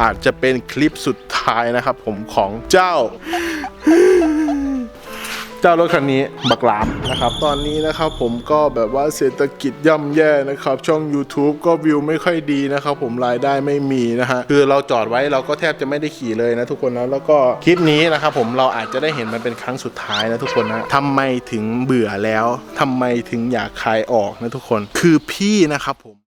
อาจจะเป็นคลิปสุดท้ายนะครับ ผมของเจ้า เจ้ารถคันนี้บักหลามนะครับ ตอนนี้นะครับผมก็แบบว่าเศรษฐกิจย่ำแย่นะครับ ช่อง YouTube ก็วิวไม่ค่อยดีนะครับ ผมรายได้ไม่มีนะฮะคือเราจอดไว้เราก็แทบจะไม่ได้ขี่เลยนะทุกคนนะแล้วก็คลิปนี้นะครับผมเราอาจจะได้เห็นมันเป็นครั้งสุดท้ายนะทุกคนนะทำไมถึงเบื่อแล้วทำไมถึงอยากคายออกนะทุกคน คือพี่นะครับผม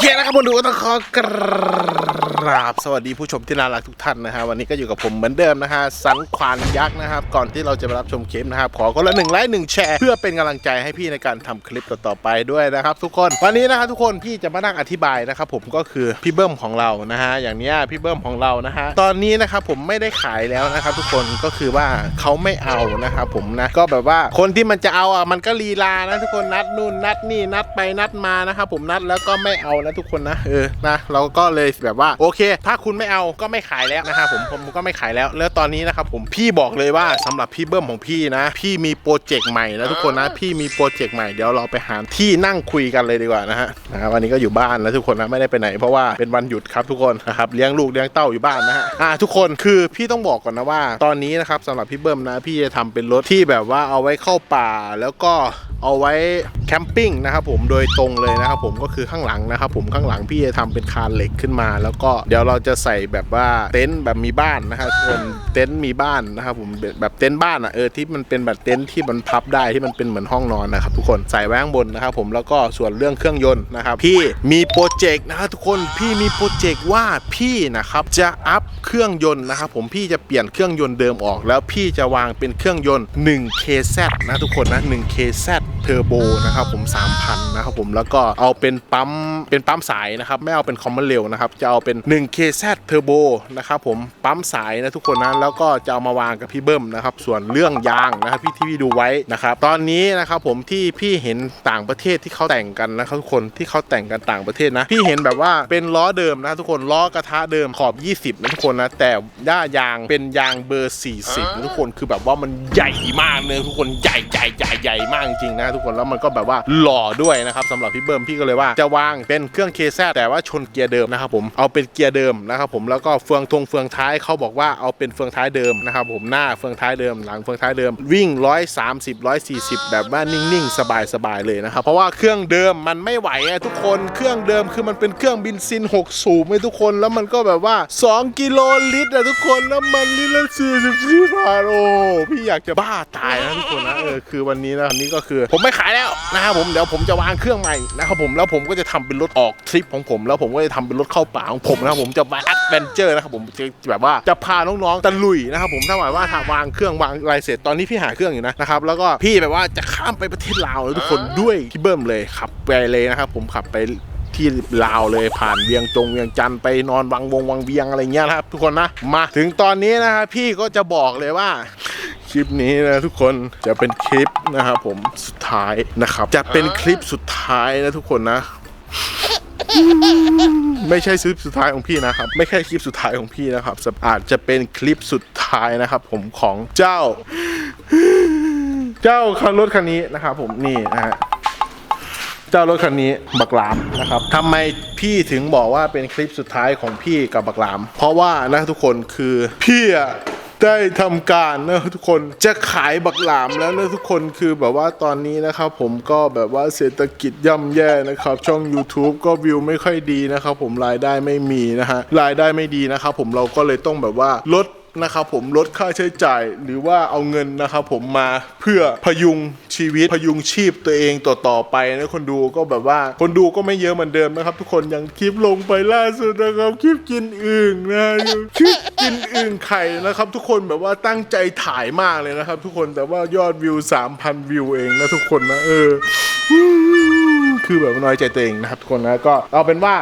เคนะครับผมดูต้องขอกราบ ราบสวัสดีผู้ชมที่น่ารักทุกท่านนะฮะวันนี้ก็อยู่กับผมเหมือนเดิมนะฮะสันควานยักษ์นะครับ ก่อนที่เราจะไปรับชมคลิปนะครับ ขอคนละหนึ่งไลค์หนึ่งแชร์ เพื่อเป็นกำลังใจให้พี่ในการทำคลิปต่อๆไปด้วยนะครับ ทุกคนวันนี้นะครับทุกคนพี่จะมานั่งอธิบายนะครับผมก็คือพี่เบิ้มของเรานะฮะอย่างเนี้ยพี่เบิ้มของเรานะฮะตอนนี้นะครับผมไม่ได้ขายแล้วนะครับ ทุกคนก็คือว่าเขาไม่เอานะครับผมนะก็แบบว่าคนที่มันจะเอาอะมันก็ลีลานะทุกคนนัดนู่นนัดนี่นัดไปนัดมานะครับผมนัดแล้วก็ไม่เอานะทุกคนนะเออนะเราก็เลยแบบว่าโเค ถ้าคุณไม่เอาก็ไม่ขายแล้วนะครับผมผมก็ไม่ขายแล้ว แล้วตอนนี้นะครับผมพี่บอกเลยว่าสำหรับพี่เบิ้มของพี่นะ พี่มีโปรเจกต์ใหม่นะทุกคนนะพี่มีโปรเจกต์ใหม่เดี๋ยวเราไปหาที่นั่งคุยกันเลยดีกว่านะฮะนะครับวันนี้ก็อยู่บ้านนะทุกคนนะไม่ได้ไปไหน เพราะว่าเป็นวันหยุดครับทุกคนนะครับเลี้ยงลูกเลี้ยงเต้าอยู่บ้านนะฮะอ่าทุกคนคือพี่ต้องบอกก่อนนะว่า ตอนนี้นะครับสำหรับพี่เบิ้มนะ พี่จะทำเป็นรถที่แบบว่าเอาไว้เข้าป่าแล้วก็เอาไว้ แคมปิ้งนะครับผมโดยตรงเลยนะครับผมก็คือข้างหลังนะครับผมข้างหลังพี่จะทำเป็นคานเหล็กขึ้นมา แล้วก็เดี๋ยวเราจะใส่แบบว่าเต็นท์แบบมีบ้านนะครับทุกคนเต็นท์มีบ้านนะครับผมแบบเต็นท์บ้านอะเออที่มันเป็นแบบเต็นท์ที่มันพับได้ที่มันเป็นเหมือนห้องนอนนะครับทุกคนใส่ไว้ข้างบนนะครับผมแล้วก็ส่วนเรื่องเครื่องยนต์นะครับพี่มีโปรเจกต์นะครับทุกคนพี่มีโปรเจกต์ว่าพี่นะครับจะอัพเครื่องยนต์นะครับผมพี่จะเปลี่ยนเครื่องยนต์เดิมออก แล้วพี่จะวางเป็นเครื่องยนต์ 1KZ นะทุกคนนะ 1KZ ทอร์โบนะครับผม 3,000 นะครับผมแล้วก็เอาเป็นปั๊มเป็นปั๊มสายนะครับ ไม่เอาเป็นคอมมอนเร็วนะครับ จะเอาเป็น 1KZ เทอร์โบนะครับผมปั๊มสายนะทุกคนนะแล้วก็จะเอามาวางกับพี่เบิ้มนะครับ ส่วนเรื่องยางนะครับพี่ที่พี่ดูไว้นะครับ ตอนนี้นะครับผมที่พี่เห็นต่างประเทศที่เขาแต่งกันนะครับทุกคนที่เขาแต่งกันต่างประเทศนะ พี่เห็นแบบว่าเป็นล้อเดิมนะทุกคนล้อกระทะเดิมขอบ 20นะทุกคนนะแต่ด้ายางเป็นยางเบอร์ 40นะทุกคนคือแบบว่ามันใหญ่มากเลยทุกคนใหญ่ใหญ่ใหญ่ใหญ่มากจริงๆนะทุกคนแล้วมันก็แบบว่าหล่อด้วยนะครับสำหรับพี่เบิ้มพี่ก็เลยว่าจะวางเป็นเครื่องเคแซแต่ว่าชนเกียร์เดิมนะครับผมเอาเป็นเกียร์เดิมนะครับผมแล้วก็เฟืองทงเฟืองท้ายเขาบอกว่าเอาเป็นเฟืองท้ายเดิมนะครับผมหน้าเฟืองท้ายเดิม หลังเฟืองท้ายเดิม วิ่ง 130 140 แบบว่านิ่งๆ สบายๆเลยนะครับเพราะว่าเครื่องเดิมมันไม่ไหวอะทุกคนเครื่องเดิมคือมันเป็นเครื่องบินซิน6สูบไม่ทุกคนแล้วมันก็แบบว่า 2 กิโลลิตรอะทุกคนแล้วมันลิตรละ44บาทโอ้พี่อยากจะบ้าตายนะทุกคนนะเออคือวันนี้นะวันนี้ก็คือผมไม่ขายแล้วนะครับผมเดี๋ยวผมจะวางเครื่องใหม่นะครับผมแล้วผมก็จะทำเป็นรถออกทริปของผม แล้วผมก็จะทำเป็นรถเข้าป่าของผมนะครับผมจะมาแอดเวนเจอร์นะครับผมจะแบบว่าจะพาน้องๆตะลุยนะครับผมถ้าหมายว่าถ้าวางเครื่องวางอะไรเสร็จตอนนี้พี่หาเครื่องอยู่นะนะครับแล้วก็พี่แบบว่าจะข้ามไปประเทศลาวเลยทุกคนด้วยพี่เบิ้มเลยขับไปเลยนะครับผมขับไปที่ลาวเลยผ่านเวียงจงเวียงจันทร์ไปนอนวังวงวังเวียงอะไรเงี้ยนะครับทุกคนนะมาถึงตอนนี้นะครับพี่ก็จะบอกเลยว่า คลิปนี้นะทุกคนจะเป็นคลิปนะครับผมสุดท้ายนะครับ จะเป็นคลิปสุดท้ายนะทุกคนนะ ไม่ใช่คลิปสุดท้ายของพี่นะครับ ไม่ใช่คลิปสุดท้ายของพี่นะครับอาจจะเป็นคลิปสุดท้ายนะครับ ผมของเจ้า เจ้าคันรถคันนี้นะครับ ผมนี่นะฮะเจ้ารถคันนี้บักหลามนะครับทำไมพี่ถึงบอกว่าเป็นคลิปสุดท้ายของพี่กับบักหลาม เพราะว่านะทุกคนคือพี่อะ ได้ทำการนะทุกคนจะขายบักหลามแล้วนะทุกคนคือแบบว่าตอนนี้นะครับผมก็แบบว่าเศรษฐกิจย่ำแย่นะครับ ช่อง YouTube ก็วิวไม่ค่อยดีนะครับผมรายได้ไม่มีนะฮะรายได้ไม่ดีนะครับผมเราก็เลยต้องแบบว่าลด นะครับผมลดค่าใช้จ่าย หรือว่าเอาเงินนะครับผมมาเพื่อพยุงชีวิตพยุงชีพตัวเองต่อต่อๆไปนะคนดูก็แบบว่าคนดูก็ไม่เยอะเหมือนเดิมนะครับ ทุกคนยังคลิปลงไปล่าสุดนะครับคลิปกินอึ่งนะคลิปกินอึ่งไข่นะครับ ทุกคนแบบว่าตั้งใจถ่ายมากเลยนะครับ ทุกคนแต่ว่ายอดวิว 3,000 วิวเองนะทุกคนนะเออคือแบบน้อยใจตัวเองนะครับทุกคนนะก็เอาเป็นว่า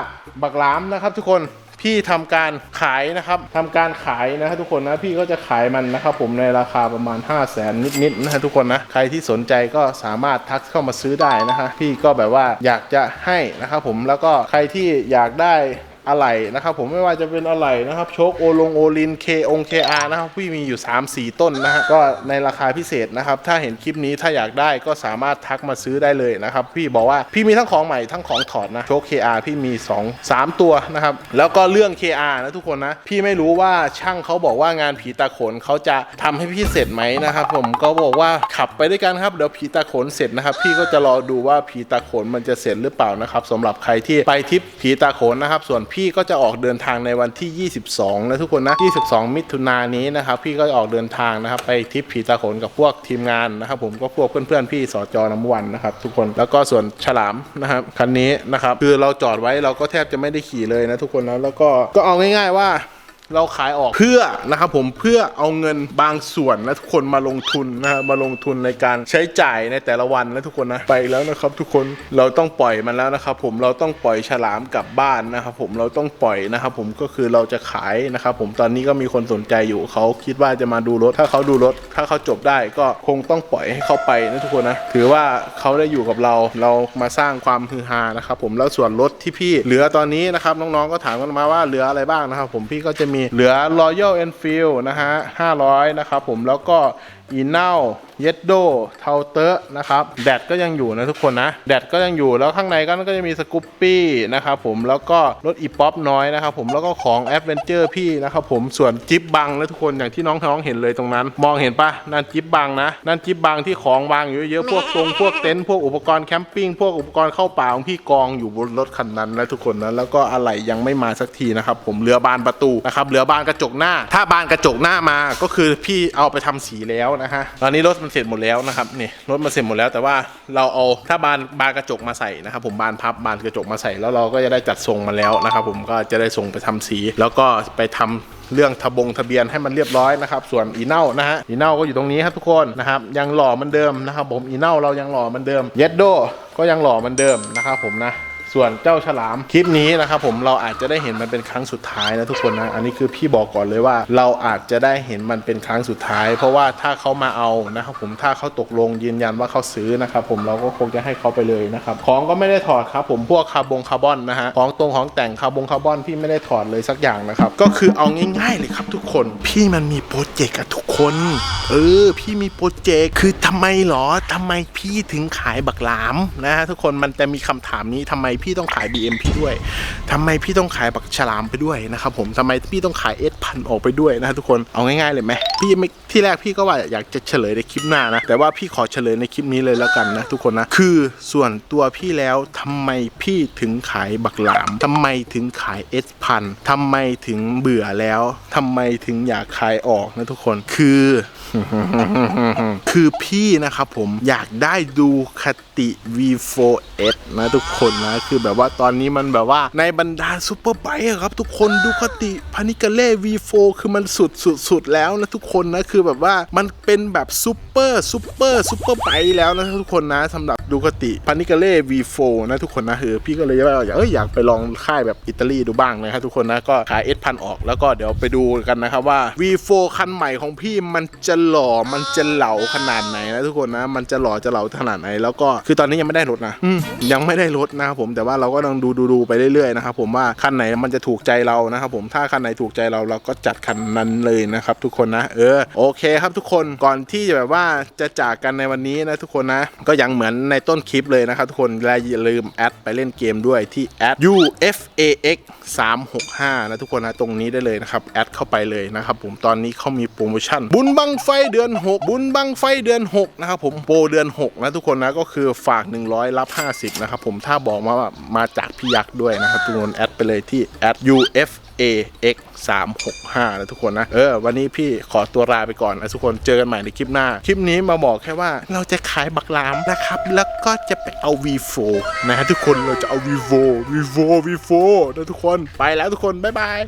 บักหลามนะครับทุกคน ที่ทำการขายนะครับทำการขายนะครับทุกคนนะพี่ก็จะขายมันนะครับผมในราคาประมาณ 5 0 0แสนนิดๆนะฮะทุกคนนะใครที่สนใจก็สามารถทักเข้ามาซื้อได้นะฮะพี่ก็แบบว่าอยากจะให้นะครับผมแล้วก็ใครที่อยากได้ อะไหล่นะครับผมไม่ว่าจะเป็นอะไหล่นะครับโชคโอลงโอลินเคองเคอานะครับพี่มีอยู่ 3 4 ต้นนะฮะก็ในราคาพิเศษนะครับถ้าเห็นคลิปนี้ถ้าอยากได้ก็สามารถทักมาซื้อได้เลยนะครับพี่บอกว่าพี่มีทั้งของใหม่ทั้งของถอดนะโชค KR พี่มี 2 3 ตัวนะครับแล้วก็เรื่อง KR นะทุกคนนะพี่ไม่รู้ว่าช่างเขาบอกว่างานผีตาโขนเขาจะทำให้พี่เสร็จไหมนะครับผมก็บอกว่าขับไปด้วยกันครับเดี๋ยวผีตาโขนเสร็จนะครับพี่ก็จะรอดูว่าผีตาโขนมันจะเสร็จหรือเปล่านะครับสำหรับใครที่ไปทริปผีตาโขนนะครับส่วนพี่ก็จะออกเดินทางในวันที่ 22 นะทุกคนนะ 22 มิถุนายนนี้นะครับ พี่ก็จะออกเดินทางนะครับ ไปทริปผีตาโขนกับพวกทีมงานนะครับ ผมก็พวกเพื่อนๆพี่สจน้ำวันนะครับ ทุกคนแล้วก็ส่วนฉลามนะครับคันนี้นะครับคือเราจอดไว้เราก็แทบจะไม่ได้ขี่เลยนะทุกคนนะแล้วก็ก็เอาง่ายๆว่า เราขายออกเพื่อนะครับผมเพื่อเอาเงินบางส่วนนะทุกคนมาลงทุนนะฮะมาลงทุนในการใช้จ่ายในแต่ละวันนะทุกคนนะไปแล้วนะครับ ทุกคนเราต้องปล่อยมันแล้วนะครับผมเราต้องปล่อยฉลามกลับบ้านนะครับผมเราต้องปล่อยนะครับผมก็คือเราจะขายนะครับผมตอนนี้ก็มีคนสนใจอยู่เขาคิดว่าจะมาดูรถ ถ้าเขาดูรถ ถ้าเขาจบได้ก็คงต้องปล่อยให้เขาไปนะทุกคนนะถือว่าเขาได้อยู่กับเราเรามาสร้างความฮือฮานะครับผมแล้วส่วนรถที่พี่เหลือตอนนี้นะครับน้องๆก็ถามกันมาว่าเหลืออะไรบ้างนะครับผมพี่ก็จะมีเหลือ Royal Enfield นะฮะ500 นะครับผมแล้วก็ อีเน่าเยดโดเทาเตอร์นะครับแดดก็ยังอยู่นะทุกคนนะแดดก็ยังอยู่แล้วข้างในก็ก็จะมีสกูปปี้นะครับผมแล้วก็รถอีป๊อปน้อยนะครับผมแล้วก็ของแอดเวนเจอร์พี่นะครับผมส่วนจิ๊บบังนะทุกคนอย่างที่น้องๆเห็นเลยตรงนั้น มองเห็นปะนั่นจิ๊บบังนะนั่นจิ๊บบังที่ของวางอยู่เยอะๆพวกตรงพวกเต็นท์พวกอุปกรณ์แคมปิ้งพวกอุปกรณ์เข้าป่าของพี่กองอยู่บนรถคันนั้นนะทุกคนนะแล้วก็อะไรยังไม่มาสักทีนะครับผมเหลือบานประตูนะครับเหลือบานกระจกหน้า ถ้าบานกระจกหน้ามาก็คือพี่เอาไปทำสีแล้วนะฮะตอนนี้รถมันเสร็จหมดแล้วนะครับนี่รถมันเสร็จหมดแล้วแต่ว่าเราเอาถ้าบานบานกระจกมาใส่นะครับผมบานพับบานกระจกมาใส่ แล้วเราก็จะได้จัดทรงมาแล้วนะครับผมก็จะได้ส่งไปทำสี แล้วก็ไปทำเรื่องทะบงทะเบียนให้มันเรียบร้อยนะครับ ส่วนอีเน่านะฮะอีเน่าก็อยู่ตรงนี้ครับทุกคนนะครับยังหล่อเหมือนเดิมนะครับผมอีเน่าเรายังหล่อเหมือนเดิมเยดโดก็ยังหล่อเหมือนเดิมนะครับผมนะ ส่วนเจ้าฉลามคลิปนี้นะครับผมเราอาจจะได้เห็นมันเป็นครั้งสุดท้ายนะทุกคนนะอันนี้คือพี่บอกก่อนเลยว่า เราอาจจะได้เห็นมันเป็นครั้งสุดท้าย เพราะว่าถ้าเขามาเอานะครับผมถ้าเขาตกลงยืนยันว่าเขาซื้อนะครับผมเราก็คงจะให้เขาไปเลยนะครับของก็ไม่ได้ถอดครับผมพวกคาร์บงคาร์บอนนะฮะของตรงของแต่งคาร์บงคาร์บอนพี่ไม่ได้ถอดเลยสักอย่างนะครับก็คือเอาง่ายๆเลยครับทุกคน พี่มันมีโปรเจกต์อะทุกคน เออ พี่มีโปรเจกต์คือทำไมหรอทำไมพี่ถึงขายบักหลามนะฮะทุกคนมันจะมีคำถามนี้ทำไมพี่ต้องขาย BM พี่ด้วยทำไมพี่ต้องขายบักฉลามไปด้วยนะครับผมทำไมพี่ต้องขายเอสพันออกไปด้วยนะฮะทุกคนเอาง่ายๆเลยไหมพี่ไม่ที่แรกพี่ก็ว่าอยากจะเฉลยในคลิปหน้านะ แต่ว่าพี่ขอเฉลยในคลิปนี้เลยแล้วกันนะทุกคนนะ คือส่วนตัวพี่แล้วทำไมพี่ถึงขายบักหลามทำไมถึงขายเอสพันทำไมถึงเบื่อแล้วทำไมถึงอยากขายออกนะทุกคน คือ คือพี่นะครับผมอยากได้ดูคติ V4S นะทุกคนนะ คือแบบว่าตอนนี้มันแบบว่าในบรรดาซูเปอร์ไบค์ครับทุกคนดูคติพานิกาเล่ V4 คือมันสุดสุดสุดแล้วนะทุกคนนะคืือแบบว่ามันเป็นแบบซูเปอร์ซูเปอร์ซูเปอร์ไบค์แล้วนะทุกคนนะสำหรับ ดูคติพานิกาเล่ V4 นะทุกคนนะคือพี่ก็เลยว่าอยากเอยอยากไปลองค่ายแบบอิตาลีดูบ้างนะครับทุกคนนะก็ขาย S พันออกแล้วก็เดี๋ยวไปดูกันนะครับว่า V4 คันใหม่ของพี่มันจะหล่อมันจะเหลาขนาดไหนนะทุกคนนะมันจะหล่อจะเหลาขนาดไหน แล้วก็คือตอนนี้ยังไม่ได้รถนะยังไม่ได้รถนะครับผมแต่ว่าเราก็ต้องดูดูดูไปเรื่อยๆนะครับผมว่าคันไหนมันจะถูกใจเรานะครับผมถ้าคันไหนถูกใจเราเราก็จัดคันนั้นเลยนะครับทุกคนนะ เออโอเคครับทุกคนก่อนที่จะแบบว่าจะจากกันในวันนี้นะทุกคนนะ ก็ยังเหมือนในในต้นคลิปเลยนะครับทุกคน และอย่าลืมแอดไปเล่นเกมด้วยที่แอด UFAX 365นะทุกคนนะตรงนี้ได้เลยนะครับ แอดเข้าไปเลยนะครับผมตอนนี้เขามีโปรโมชั่น บุญบังไฟเดือน 6 บุญบังไฟเดือน 6 นะครับผมโปรเดือน 6 นะทุกคนนะก็คือฝาก 100 รับ 50 นะครับผมถ้าบอกมาว่ามาจากพี่ยักษ์ด้วยนะครับทุกคนแอดไปเลยที่แอด UF AX 365นะทุกคนนะ เออ วันนี้พี่ขอตัวลาไปก่อนนะทุกคน เจอกันใหม่ในคลิปหน้า คลิปนี้มาบอกแค่ว่าเราจะขายบักลามนะครับ แล้วก็จะไปเอา V4 นะทุกคน เราจะเอา V4 V4 V4 นะทุกคน ไปแล้วทุกคน บ๊ายบาย